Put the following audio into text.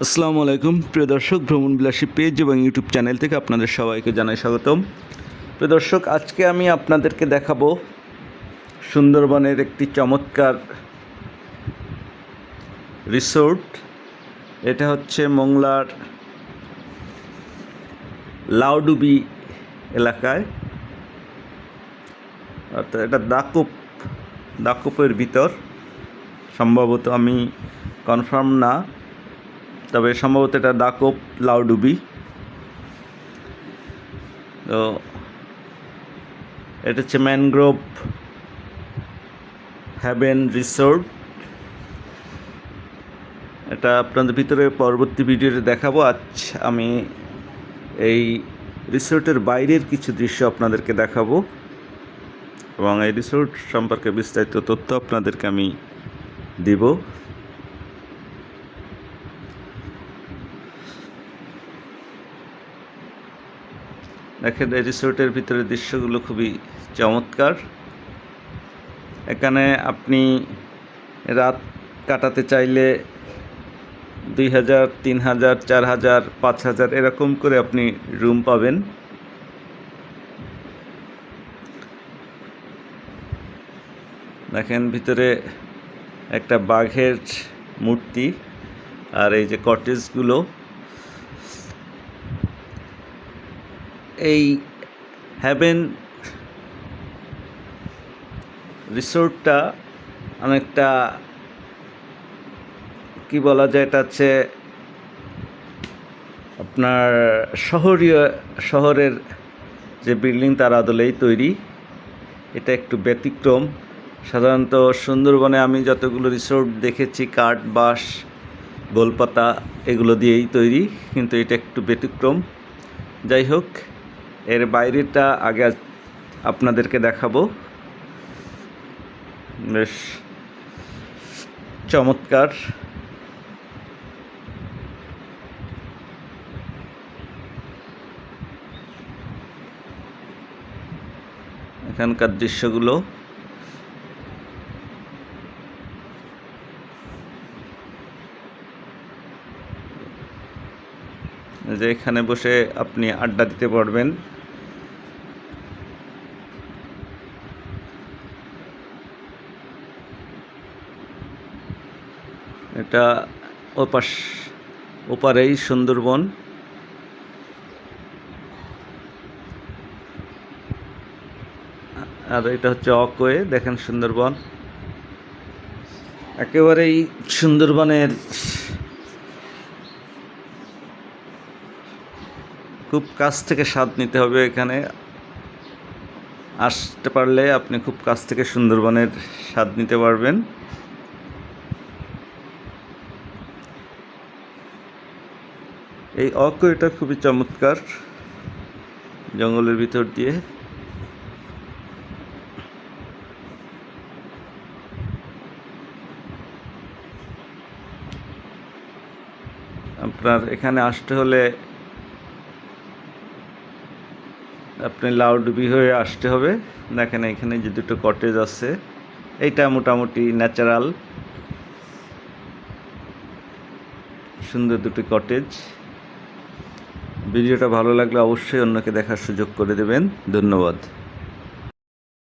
আসসালামু আলাইকুম। প্রিয় দর্শক, ভ্রমণ বিলাসী পেজ এবং ইউটিউব চ্যানেল থেকে আপনাদের সবাইকে জানাই স্বাগতম। প্রিয় দর্শক, আজকে আমি আপনাদেরকে দেখাবো সুন্দরবনের একটি চমৎকার রিসোর্ট। এটা হচ্ছে মোংলার লাউডুবি এলাকায়। অর্থাৎ এটা দাকুপ, দাকুপের ভিতর। সম্ভবত আমি কনফার্ম না। তবে সম্ভবত এটা দাকোপ লাউডুবি। তো এটা হচ্ছে ম্যানগ্রোভ হ্যাভেন রিসোর্ট। এটা আপনাদের ভিতরে পরবর্তী ভিডিওতে দেখাবো। আজ আমি এই রিসোর্টের বাইরের কিছু দৃশ্য আপনাদেরকে দেখাবো। এবং এই রিসোর্ট সম্পর্কে বিস্তারিত তথ্য আপনাদেরকে আমি দিব। দেখেন, এই রিসোর্টের ভিতরে দৃশ্যগুলো খুবই চমৎকার। এখানে আপনি রাত কাটাতে চাইলে দুই হাজার, তিন হাজার, চার হাজার, পাঁচ হাজার এরকম করে আপনি রুম পাবেন। দেখেন, ভিতরে একটা বাঘের মূর্তি আর এই যে কটেজগুলো। এই হ্যাভেন রিসোর্টটা অনেকটা, কি বলা যায় এটা হচ্ছে আপনার শহরীয়, শহরের যে বিল্ডিং তার আদলেই তৈরি। এটা একটু ব্যতিক্রম। সাধারণত সুন্দরবনে আমি যতগুলো রিসোর্ট দেখেছি, কাঠ, বাঁশ গোলপাতা এগুলো দিয়েই তৈরি, কিন্তু এটা একটু ব্যতিক্রম। যাই হোক এর বাইরেটা আগে আপনাদেরকে দেখাবো। বেশ চমৎকার। এখানকার দৃশ্যগুলো। যে এখানে বসে আপনি আড্ডা দিতে পারবেন। এটা ওপাশ, ওপারেই সুন্দরবন। আর এটা হচ্ছে অকোয়ে, দেখেন সুন্দরবন। একেবারেই সুন্দরবনের খুব কাছ থেকে স্বাদ নিতে হবে এখানে। আসতে পারলে আপনি খুব কাছ থেকে সুন্দরবনের স্বাদ নিতে পারবেন। এই অক এটা খুবই চমৎকার জঙ্গলের ভিতর দিয়ে। আপনার এখানে আসতে হলে আপনি লাউডবি হয়ে আসতে হবে। দেখেন এখানে যে দুটো কটেজ আছে, এইটা মোটামুটি ন্যাচারাল সুন্দর দুটি কটেজ ভিডিওটা ভালো লাগলে অবশ্যই অন্যকে দেখার সুযোগ করে দেবেন। ধন্যবাদ।